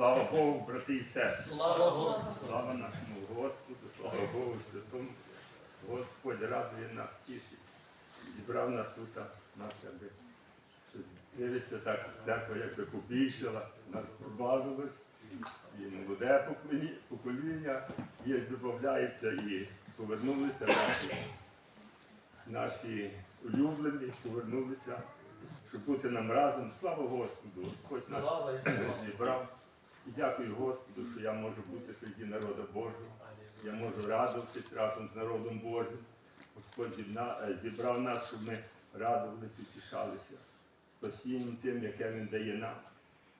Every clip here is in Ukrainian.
Слава Богу, брати і сестри. Слава Господу! Слава нашому Господу, слава Богу Святому. Господь радує нас, тішить. Зібрав нас тут, нас якби щось дивиться так, церква якби побільшила, нас побавилось. І молоде покоління, є, додається і повернулися наші, наші улюблені, повернулися, щоб бути нам разом. Слава Господу! Господь нас зібрав. І дякую Господу, що я можу бути серед народу Божого. Я можу радуватись разом з народом Божим. Господь е, зібрав нас, щоб ми радувалися і тішалися спасінням тим, яке Він дає нам.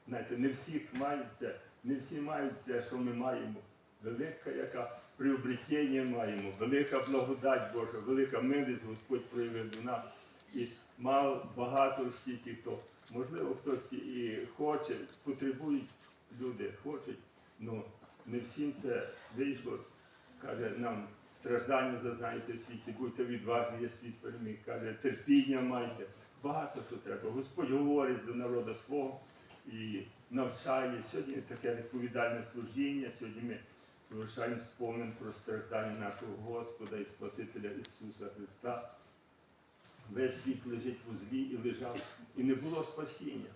Знаєте, не всіх мають це, не всі мають це, що ми маємо. Велика яка приобретення маємо, велика благодать Божа, велика милість Господь проявив до нас. І мало багато всі ті, хто, можливо, хтось і хоче, потребують люди, хочуть, але не всім це вийшло. Каже, нам страждання зазнаєте в світі, будьте відважні, є світ переміг. Каже, терпіння майте. Багато що треба. Господь говорить до народу свого і навчає. Сьогодні таке відповідальне служіння. Сьогодні ми совершаємо спомин про страждання нашого Господа і Спасителя Ісуса Христа. Весь світ лежить в узлі і лежав, і не було спасіння.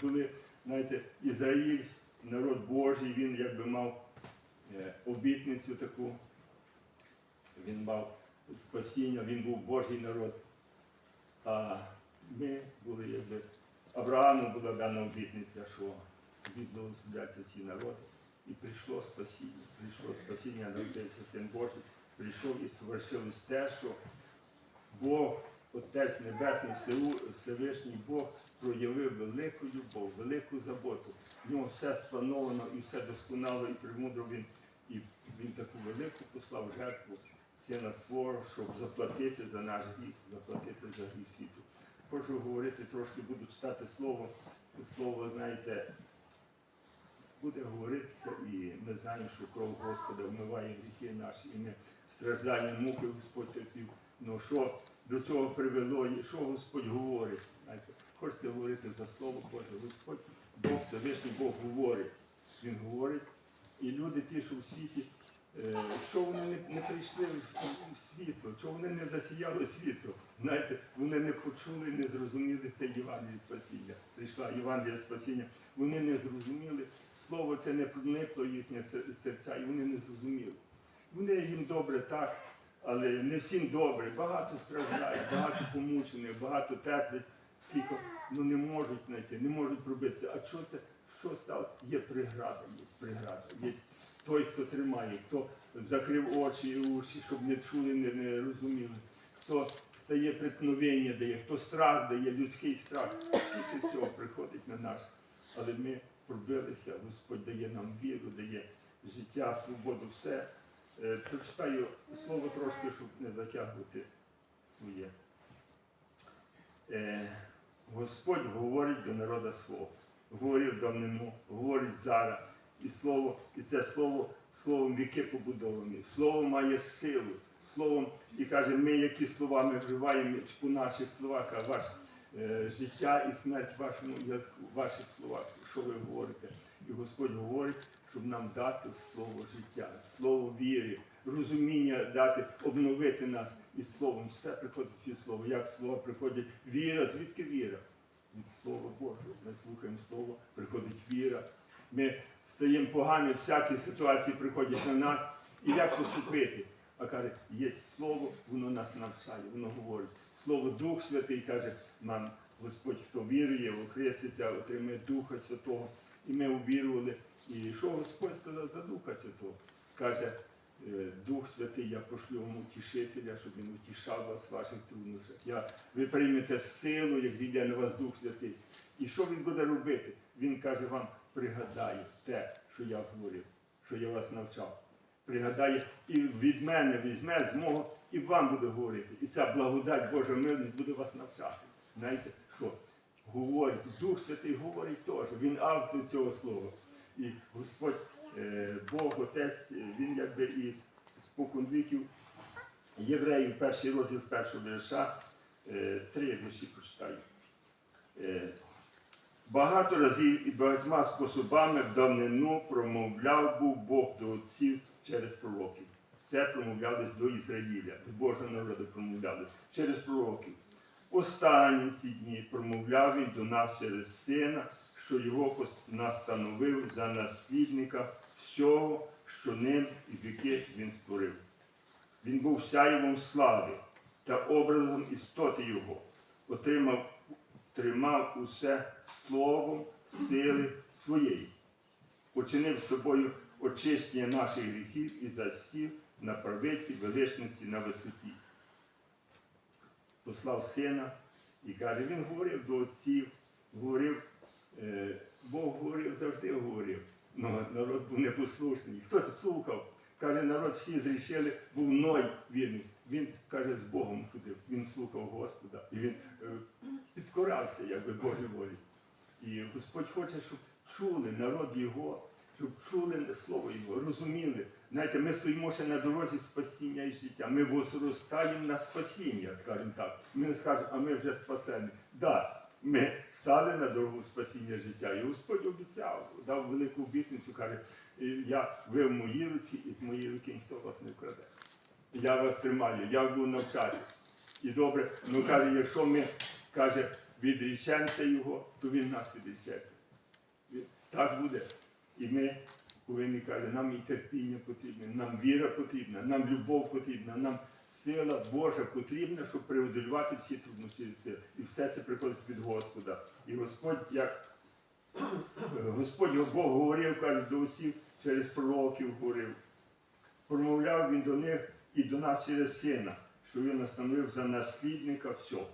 Були, знаєте, Ізраїль, народ Божий, він якби мав е, обітницю таку, він мав спасіння, він був Божий народ. А ми були якби. Абрааму була дана обітниця, що відблагословляться всі народи. І прийшло спасіння. Прийшло спасіння, народився Син Божий, прийшов і совершилось те, що Бог, Отець Небесний, Всевишній Бог проявив велику любов, велику заботу. В нього все сплановано і все досконало, і премудро він. І він таку велику послав жертву сина свого, щоб заплатити за наш гріх, заплатити за гріх світу. Хочу говорити трошки, буду читати слово. Слово, знаєте, буде говоритися, і ми знаємо, що кров Господа вмиває гріхи наші, і ми страждання, муки Господь терпів. Ну що до цього привело, і що Господь говорить? Знаєте, хочете говорити за Слово Боже, Господь, Бог Всевишній Бог говорить. Він говорить, і люди ті, що в світі, е, що вони не, прийшли в світло, що вони не засіяли світло. Знаєте, вони не почули, не зрозуміли це Євангеліє спасіння. Прийшла Євангелія спасіння. Вони не зрозуміли, слово це не проникло їхнє серця, і вони не зрозуміли. Вони їм добре так, але не всім добре. Багато страждають, багато помучених, багато терплять, скільки ну не можуть знайти, не можуть пробитися. А що це? Що стало? Є преграда, є преграда. Є той, хто тримає, хто закрив очі і уші, щоб не чули, не, не розуміли. Хто стає преткновення дає, хто страх дає, людський страх. Скільки всього приходить на нас. Але ми пробилися, Господь дає нам віру, дає життя, свободу, все. Е, Прочитаю слово трошки, щоб не затягувати своє. Е, Господь говорить до народа свого, говорив давнину, говорить зараз. І слово, і це слово словом віки побудовані. Слово має силу. Словом, і каже, ми які слова ми вживаємо по наших словах, а ваш е, життя і смерть вашому язику, в ваших словах, що ви говорите. І Господь говорить, щоб нам дати слово життя, слово віри, розуміння дати, обновити нас і словом. Все приходить від слова. Як слова приходять? Віра, звідки віра? Від Слова Божого. Ми слухаємо Слово, приходить віра. Ми стаємо погані, всякі ситуації приходять на нас. І як поступити? А каже, є слово, воно нас навчає, воно говорить. Слово Дух Святий каже нам, Господь, хто вірує, охреститься, отримає Духа Святого. І ми увірували. І що Господь сказав за Духа Святого? Каже, е, Дух Святий, я пошлю вам утішителя, щоб він утішав вас в ваших труднощах. Ви приймете силу, як зійде на вас Дух Святий. І що він буде робити? Він каже вам, пригадає те, що я говорив, що я вас навчав. Пригадає і від мене візьме з мого, і вам буде говорити. І ця благодать Божа милість буде вас навчати. Знаєте, що? Говорить, Дух Святий говорить теж, він автор цього слова. І Господь, е, Бог, Отець, він якби із спокон віків євреїв, перший розділ з першого вірша, е, три вірші прочитаю. Е, Багато разів і багатьма способами в давнину промовляв був Бог до отців через пророків. Це промовлялись до Ізраїля, до Божого народу промовляли через пророків. Останні ці дні промовляв він до нас через сина, що його настановив за наслідника всього, що ним і віки він створив. Він був сяєвом слави та образом істоти його, отримав, тримав усе словом сили своєї, учинив собою очищення наших гріхів і засів на правиці величності на висоті. Послав сина і каже, він говорив до отців, говорив, е, Бог говорив, завжди говорив. Ну, народ був непослушний. Хтось слухав, каже, народ всі зрішили, був Ной вірний. Він каже, з Богом ходив. Він слухав Господа і він е, підкорався, якби Божій волі. І Господь хоче, щоб чули народ Його, щоб чули Слово Його, розуміли. Знаєте, ми стоїмо ще на дорозі спасіння і життя. Ми возростаємо на спасіння, скажімо так. Ми не скажемо, а ми вже спасені. Да, ми стали на дорогу спасіння життя. І Господь обіцяв, дав велику обітницю, каже, я ви в моїй руці, і з моєї руки ніхто вас не вкраде. Я вас тримаю, я буду навчати. І добре, ну каже, якщо ми каже, відрічемося його, то він нас відрічеться. Так буде. І ми повинні каже, нам і терпіння потрібне, нам віра потрібна, нам любов потрібна, нам сила Божа потрібна, щоб преодолювати всі труднощі і сили. І все це приходить від Господа. І Господь, як Господь Бог говорив, каже, до отців через пророків говорив. Промовляв він до них і до нас через сина, що він настановив за наслідника всього.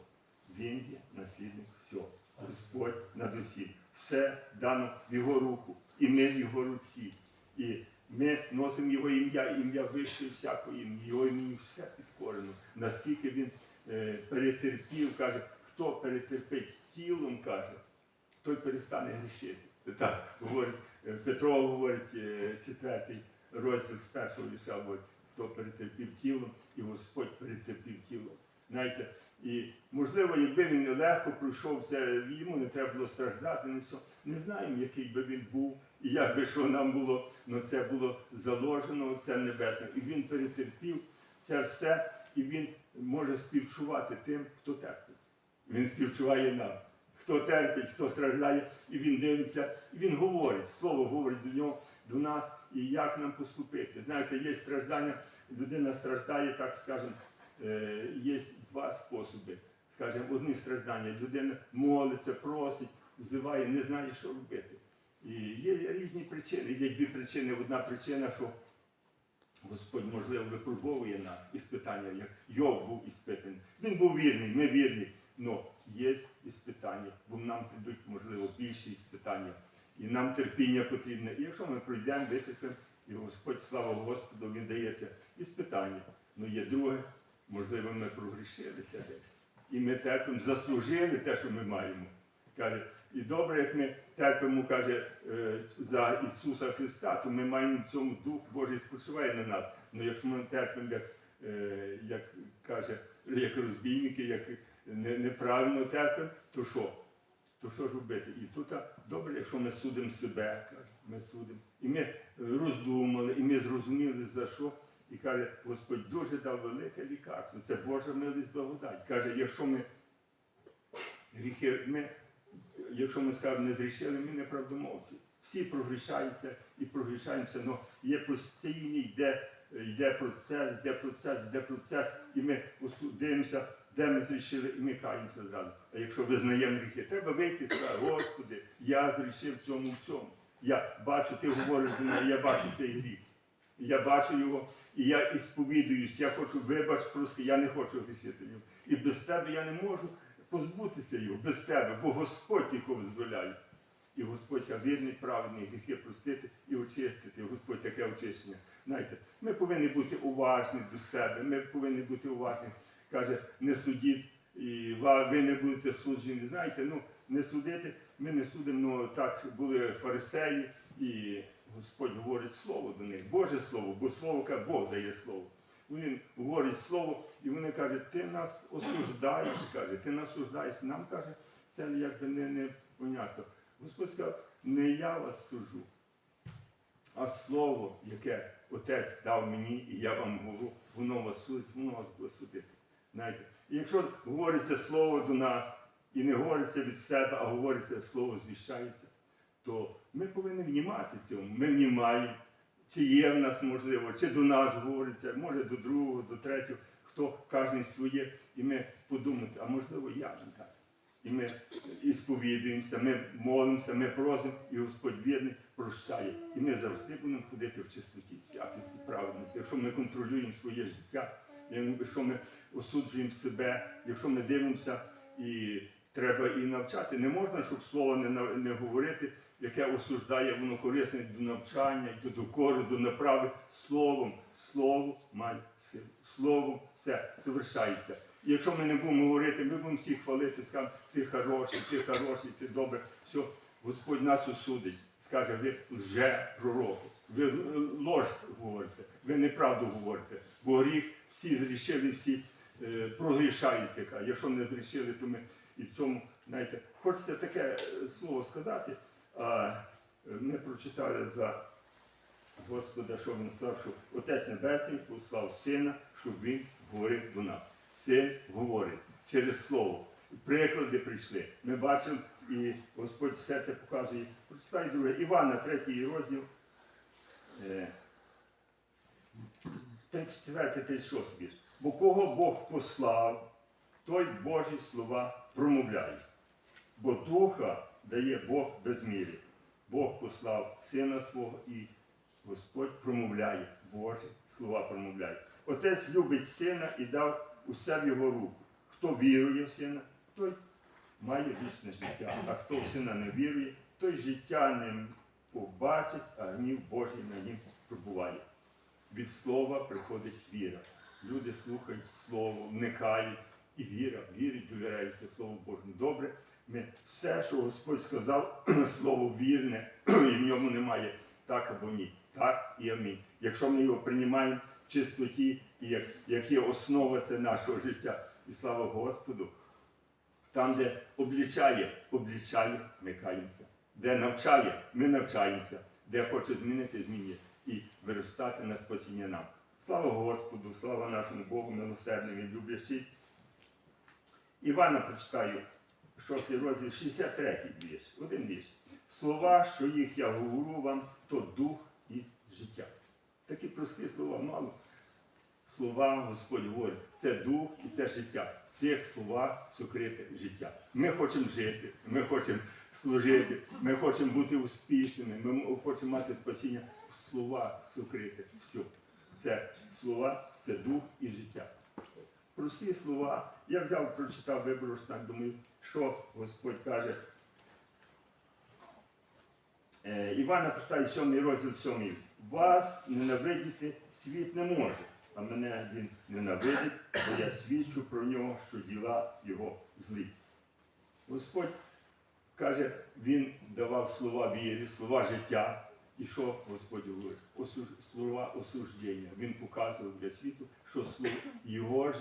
Він є наслідник всього. Господь над усім. Все дано в його руку, і ми в його руці. І ми носимо його ім'я, ім'я вище всякого ім'я, його імені все підкорено. Наскільки він е, перетерпів, каже, хто перетерпить тілом, каже, той перестане грішити. Так, говорить, е, Петро говорить, е, четвертий розділ з першого говорить, хто перетерпів тілом, і Господь перетерпів тілом. Знаєте, і можливо, якби він легко пройшов це, йому не треба було страждати, не все. Не знаємо, який би він був, як би що нам було, але це було заложено, це небесне. І він перетерпів це все, і він може співчувати тим, хто терпить. Він співчуває нам. Хто терпить, хто страждає, і він дивиться, і він говорить, слово говорить до нього, до нас, і як нам поступити. Знаєте, є страждання, людина страждає, так скажемо, е, є два способи. Скажімо, одні страждання, людина молиться, просить, взиває, не знає, що робити. І є різні причини. Є дві причини. Одна причина, що Господь, можливо, випробовує нас іспитання, як Йов був іспитаний. Він був вірний, ми вірні. але є іспитання, бо нам прийдуть, можливо, більші іспитання. І нам терпіння потрібне. І якщо ми пройдемо, витерпимо, і Господь, слава Господу, Він дається іспитання. Ну є друге, можливо, ми прогрішилися десь. І ми терпимо, заслужили те, що ми маємо. Каже, і добре, як ми терпимо, каже, е, за Ісуса Христа, то ми маємо в цьому Дух Божий спочиває на нас. Ну якщо ми терпимо, як, е, як каже, як розбійники, як неправильно терпимо, то що? То що ж робити? І тут добре, якщо ми судимо себе, ми судимо. І ми роздумали, і ми зрозуміли за що. І каже, Господь дуже дав велике лікарство. Це Божа милість благодать. Каже, якщо ми гріхи, ми, якщо ми скажемо, не зрішили, ми не правдомовці. Всі прогрішаються і прогрішаємося, але є постійний, йде, йде процес, йде процес, йде процес, і ми дивимося, де ми зрішили, і ми каємося зразу. А якщо визнаємо гріхи, треба вийти і сказати, Господи, я зрішив в цьому в цьому. Я бачу, ти говориш до мене, я бачу цей гріх. Я бачу його, і я і сповідуюсь, я хочу, вибач, прости, я не хочу грішити. І без тебе я не можу позбутися його, без тебе, бо Господь тільки дозволяє. І Господь а вірний, праведний, гріхи простити і очистити. Господь таке очищення. Знаєте, ми повинні бути уважні до себе, ми повинні бути уважні. Каже, не судіть, і ви не будете суджені. Знаєте, ну не судити, ми не судимо, ну так були фарисеї, і Господь говорить слово до них, Боже Слово, бо слово каже, Бог дає слово. Він говорить слово, і вони кажуть, ти нас осуждаєш, каже, ти нас осуждаєш. Нам каже, це якби не, не понятно. Господь сказав, не я вас суджу, а слово, яке Отець дав мені, і я вам говорю, воно вас судить, воно вас буде судити. Знаєте? І якщо говориться слово до нас, і не говориться від себе, а говориться слово звіщається, то ми повинні внімати цьому. Ми внімаємо, чи є в нас можливо, чи до нас говориться, може до другого, до третього, хто кожен своє, і ми подумати, а можливо я не так. І ми і сповідуємося, ми молимося, ми просимо, і Господь вірний прощає. І ми завжди будемо ходити в чистоті, святості, праведності. Якщо ми контролюємо своє життя, якщо ми осуджуємо себе, якщо ми дивимося і треба і навчати, не можна, щоб слово не, не говорити, яке осуждає, воно корисне до навчання, до докору, до направи. Словом, слово має силу. Словом все совершається. І якщо ми не будемо говорити, ми будемо всіх хвалити, скажемо, ти хороший, ти хороший, ти добре. Все, Господь нас осудить, скаже, ви лже пророку, ви лож говорите, ви неправду говорите, бо гріх всі зрішили, всі е, прогрішаються. Якщо не зрішили, то ми і в цьому, знаєте, хочеться таке е, слово сказати. А, е, ми прочитали за Господа, що він сказав, що Отець Небесний послав Сина, щоб він говорив до нас. Син говорить через Слово. Приклади прийшли. Ми бачимо, і Господь все це показує. Прочитай друге. Івана, третій розділ. е, 34-36 вірш. Бо кого Бог послав, той Божі слова промовляє. Бо духа дає Бог без мірі. Бог послав сина свого і Господь промовляє, Божі слова промовляє. Отець любить сина і дав усе в його руку. Хто вірує в сина, той має вічне життя. А хто в сина не вірує, той життя не побачить, а гнів Божий на нім пробуває. Від слова приходить віра. Люди слухають слово, вникають, і віра, вірять, довіряються Слову Божому. Добре, ми все, що Господь сказав, слово вірне, і в ньому немає так або ні. Так і амінь. Якщо ми його приймаємо в чистоті, і як, як є основа це нашого життя, і слава Господу, там, де облічає, облічає, ми каємося. Де навчає, ми навчаємося. Де хоче змінити, змінює. І виростати на спасіння нам. Слава Господу, слава нашому Богу, милосердним і люблячий. Івана прочитаю, 6 розділ, 63 вірш, один вірш. Слова, що їх я говорю вам, то дух і життя. Такі прості слова, мало. Слова Господь говорить, це дух і це життя. В цих словах сокрите життя. Ми хочемо жити, ми хочемо служити, ми хочемо бути успішними, ми хочемо мати спасіння. Слова сокрите. Все. Це слова, це дух і життя. Прості слова. Я взяв, прочитав, вибору, так думаю, що Господь каже. Е, Івана прочитає 7 розділ 7. Вас ненавидіти світ не може, а мене він ненавидить, бо я свідчу про нього, що діла його злі. Господь каже, Він давав слова віри, слова життя. І що Господь говорить? Слова осуждення. Він показував для світу, що його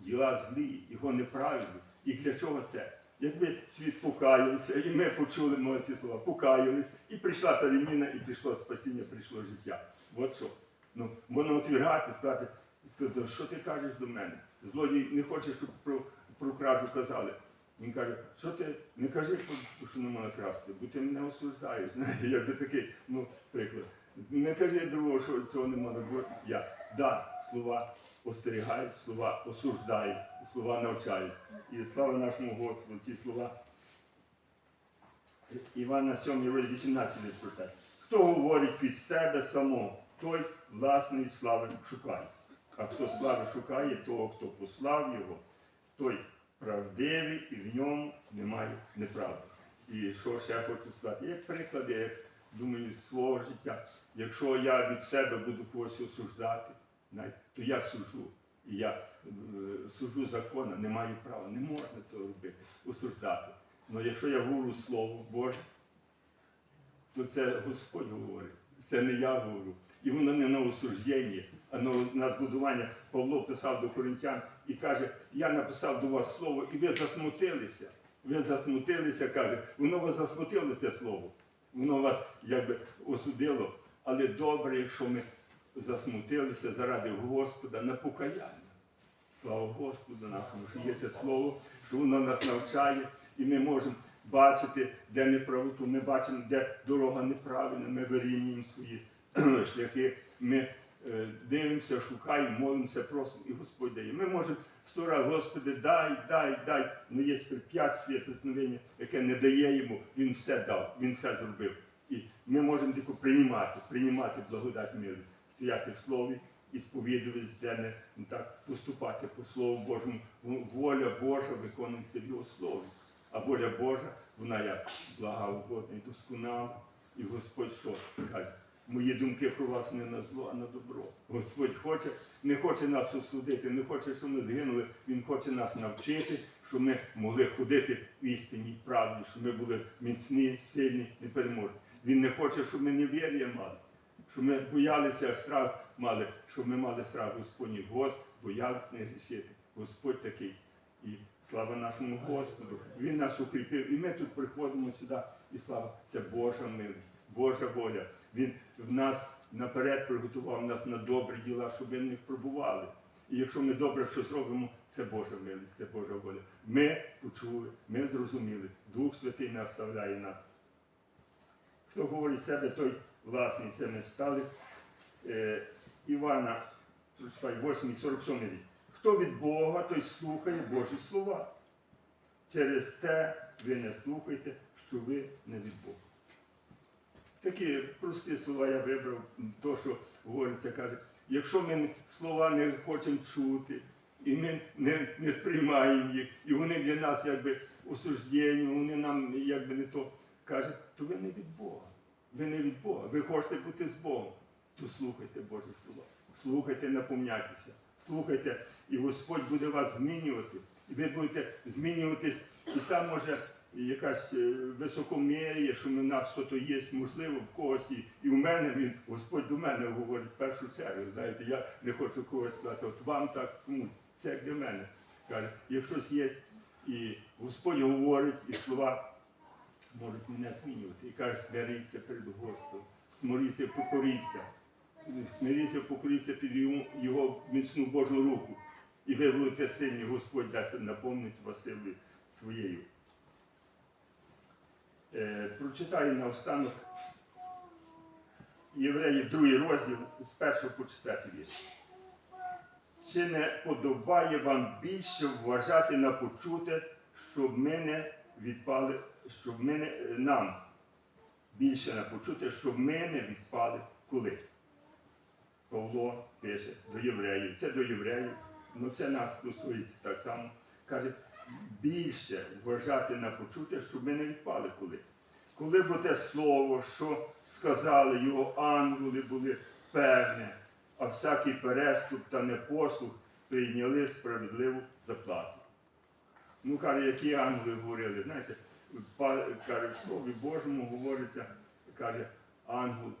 діла злі, його неправильні. І для чого це? Якби світ покаявся, і ми почули ми ці слова, покаялись, і прийшла переміна, і прийшло спасіння, прийшло життя. От що. Ну, можна отвергати, стати сказати, що ти кажеш до мене? Злодій не хоче, щоб про, про кражу казали. Він каже, що ти не кажи, що не можна красти, бо ти мене осуждаєш. Якби такий ну, приклад. Не кажи другого, що цього не можна бути. Я. Да, слова остерігають, слова осуждають, слова навчають. І слава нашому Господу, ці слова. Івана 7, розділ 18 прочитає. Хто говорить від себе самого, той власної слави шукає. А хто слави шукає, того, хто послав його, той правдивий і в ньому немає неправди. І що ще я хочу сказати? Як приклади, як думаю, з свого життя, якщо я від себе буду когось осуждати, то я сужу. І я е, сужу закона, не маю права, не можна цього робити, осуждати. Але якщо я говорю Слово Боже, то це Господь говорить, це не я говорю. І воно не на осуждення, а на, на будування. Павло писав до коринтян і каже, я написав до вас слово, і ви засмутилися. Ви засмутилися, каже, воно вас засмутило це слово. Воно вас якби осудило. Але добре, якщо ми засмутилися заради Господа на покаяння. Слава Господу нашому, що є це слово, що воно нас навчає, і ми можемо бачити, де неправоту, ми бачимо, де дорога неправильна, ми вирівнюємо свої шляхи, ми е, дивимося, шукаємо, молимося, просимо, і Господь дає. Ми можемо сто раз, Господи, дай, дай, дай. Ну є препятствие, преткновення, яке не дає йому, він все дав, він все зробив. І ми можемо тільки приймати, приймати благодать миру, стояти в слові і сповідуватись, де ну, так поступати по Слову Божому. Воля Божа виконується в Його слові. А воля Божа, вона як блага і досконала. І Господь що каже? Мої думки про вас не на зло, а на добро. Господь хоче, не хоче нас осудити, не хоче, щоб ми згинули. Він хоче нас навчити, щоб ми могли ходити в істині і правді, щоб ми були міцні, сильні, непереможні. Він не хоче, щоб ми невір'я мали, щоб ми боялися страх мали, щоб ми мали страх Господній. Господь боялися не грішити. Господь такий. І слава нашому Господу. Він нас укріпив. І ми тут приходимо сюди. І слава, це Божа милість, Божа воля. Він в нас наперед приготував нас на добрі діла, щоб ми в них пробували. І якщо ми добре щось робимо, це Божа милість, це Божа воля. Ми почули, ми зрозуміли. Дух Святий наставляє нас. Хто говорить себе, той власний. Це ми читали. Е, Івана, прочитай, 8, 47 рік. Хто від Бога, той слухає Божі слова. Через те ви не слухайте, що ви не від Бога. Такі прості слова я вибрав, то, що говориться, каже, якщо ми слова не хочемо чути, і ми не, не сприймаємо їх, і вони для нас якби осуждені, вони нам якби не то каже, то ви не від Бога. Ви не від Бога. Ви хочете бути з Богом, то слухайте Божі слова. Слухайте, наповняйтеся. Слухайте, і Господь буде вас змінювати. І ви будете змінюватись, і там може якась е, високомір'я, що в нас щось є, можливо, в когось і, і в мене він, Господь до мене говорить в першу чергу. Знаєте, я не хочу когось сказати, от вам так комусь. Це як для мене. Каже, якщо щось є, і Господь говорить, і слова можуть мене змінювати. І каже, смиріться перед Господом, смиріться, покоріться. Смиріться, покоріться під його, його міцну Божу руку. І ви будете сильні, Господь дасть наповнити вас силою своєю. Е, прочитаю наостанок Євреїв, другий розділ з першого по четвертий вірш. Чи не подобає вам більше вважати на почуте, щоб ми не відпали, щоб ми не, нам більше на почуте, щоб ми не відпали коли? Павло пише до євреїв, це до євреїв, ну це нас стосується так само. Каже, більше вважати на почуте, щоб ми не відпали коли. Коли б те слово, що сказали його ангели, були певне, а всякий переступ та непослух прийняли справедливу заплату. Ну, каже, які ангели говорили, знаєте, каже, в Слові Божому говориться, каже, ангел,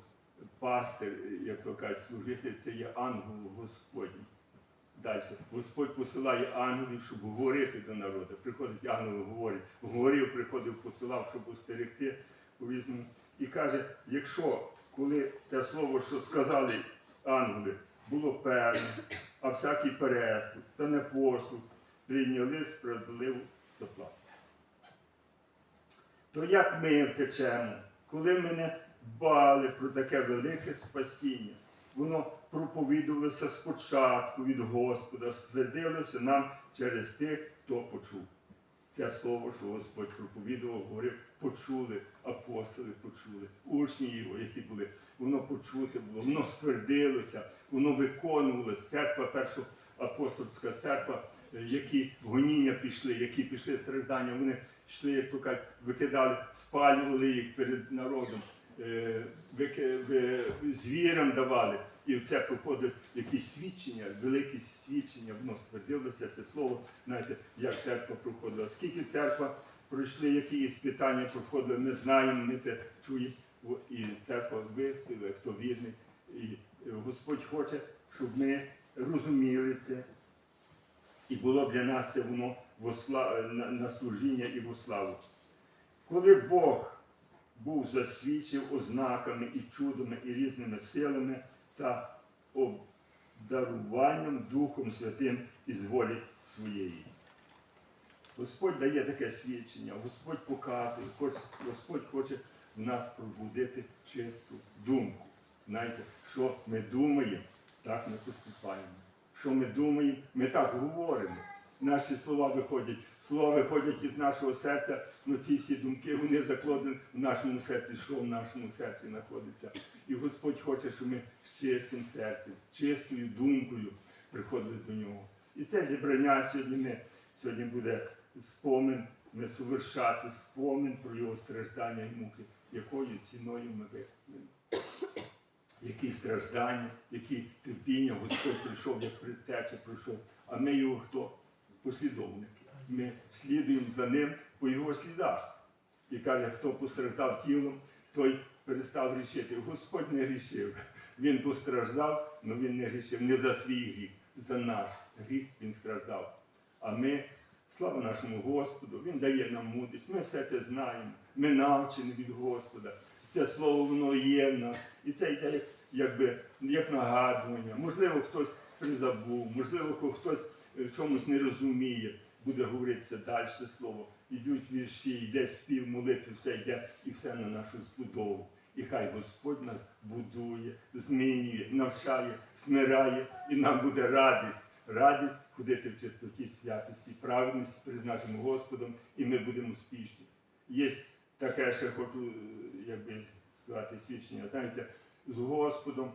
пастир, як то кажуть, служитель, це є ангел Господній. Далі. Господь посилає ангелів, щоб говорити до народу. Приходить ангел, говорить, говорив, приходив, посилав, щоб різному. І каже, якщо коли те слово, що сказали ангели, було певне, а всякий переступ та непослух прийняли справедливу заплату. То як ми втечемо, коли ми не дбали про таке велике спасіння? Воно проповідувалося спочатку від Господа, ствердилося нам через тих, хто почув. Це слово, що Господь проповідував, говорив, почули, апостоли почули, учні його, які були, воно почуте було, воно ствердилося, воно виконувалося. Церква, перша апостольська церква, які гоніння пішли, які пішли страждання, вони йшли, як то кажуть, викидали, спалювали їх перед народом, е, звірам давали. І все проходить якісь свідчення, великі свідчення, воно ствердилося це слово, знаєте, як церква проходила. Скільки церква пройшли, які іспитання проходили, ми знаємо, ми це чуємо. І церква вистояла, хто вірний. І е, Господь хоче, щоб ми розуміли це. І було для нас це воно на, служіння і во славу. Коли Бог був засвідчив ознаками і чудами і різними силами та обдаруванням Духом Святим із волі своєї. Господь дає таке свідчення, Господь показує, Господь хоче в нас пробудити чисту думку. Знаєте, що ми думаємо, так ми поступаємо. Що ми думаємо, ми так говоримо. Наші слова виходять, слова виходять із нашого серця, ну ці всі думки вони закладені в нашому серці, що в нашому серці знаходиться. І Господь хоче, щоб ми з чистим серцем, чистою думкою приходили до нього. І це зібрання сьогодні ми сьогодні буде спомин, ми совершати спомин про його страждання і муки, якою ціною ми виконали. Які страждання, які терпіння Господь прийшов, як предтеча прийшов. А ми його хто? Послідовники. Ми слідуємо за ним по його слідах. І каже, хто постраждав тілом, той перестав грішити. Господь не грішив. Він постраждав, але він не грішив. Не за свій гріх, за наш гріх він страждав. А ми, слава нашому Господу, Він дає нам мудрість. Ми все це знаємо. Ми навчені від Господа. Це слово воно є в нас. І це йде якби, як нагадування. Можливо, хтось призабув, можливо, хтось в чомусь не розуміє. Буде говоритися далі слово. Йдуть вірші, йде спів, молитви, все йде і все на нашу збудову. І хай Господь нас будує, змінює, навчає, смиряє, і нам буде радість, радість ходити в чистоті, святості, праведності перед нашим Господом, і ми будемо успішні. Є таке, ще хочу е, якби, сказати свідчення. Знаєте, з Господом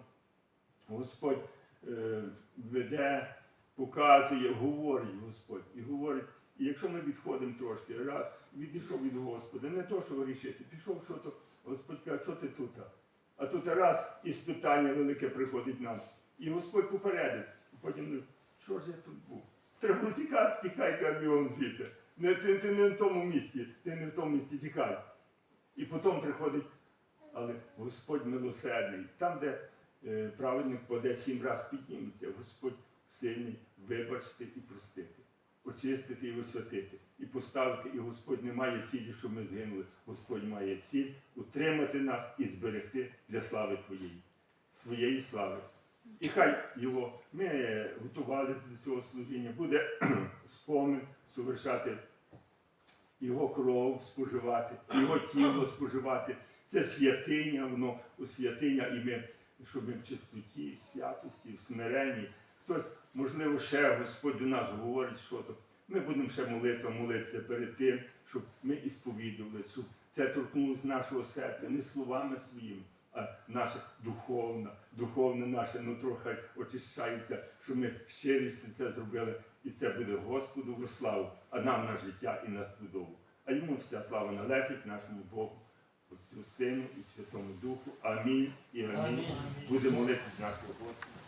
Господь е, веде, показує, говорить Господь. І говорить, і якщо ми відходимо трошки, раз відійшов від Господа, не то, що вирішити, пішов, що то, Господь каже, що ти тут? А тут раз і спитання велике приходить нам. І Господь попередив. Потім, ну, що ж я тут був? Треба було тікати, тікай, бігом звідти. Не, ти, ти не в тому місці, ти не в тому місці тікай. І потім приходить, але Господь милосердний. Там, де е, праведник паде сім разів підніметься, Господь сильний вибачити і простити, очистити і освятити, і поставити. І Господь не має цілі, щоб ми згинули. Господь має ціль утримати нас і зберегти для слави Твоєї, своєї слави. І хай його ми готувалися до цього служіння, буде спомин совершати його кров споживати, його тіло споживати. Це святиня, воно у святиня, і ми, щоб ми в чистоті, в святості, в смиренні. Хтось, можливо, ще Господь до нас говорить, що то. Ми будемо ще молитва молитися перед тим, щоб ми і сповідували, щоб це торкнулося нашого серця, не словами своїми, а наше духовне, духовне наше нутро хай очищається, щоб ми щирістю це зробили. І це буде Господу во славу, а нам на життя і на сподобу. А йому вся слава належить нашому Богу, Отцю Сину і Святому Духу. Амінь і амінь. Амінь. Буде молитись нашого Господа.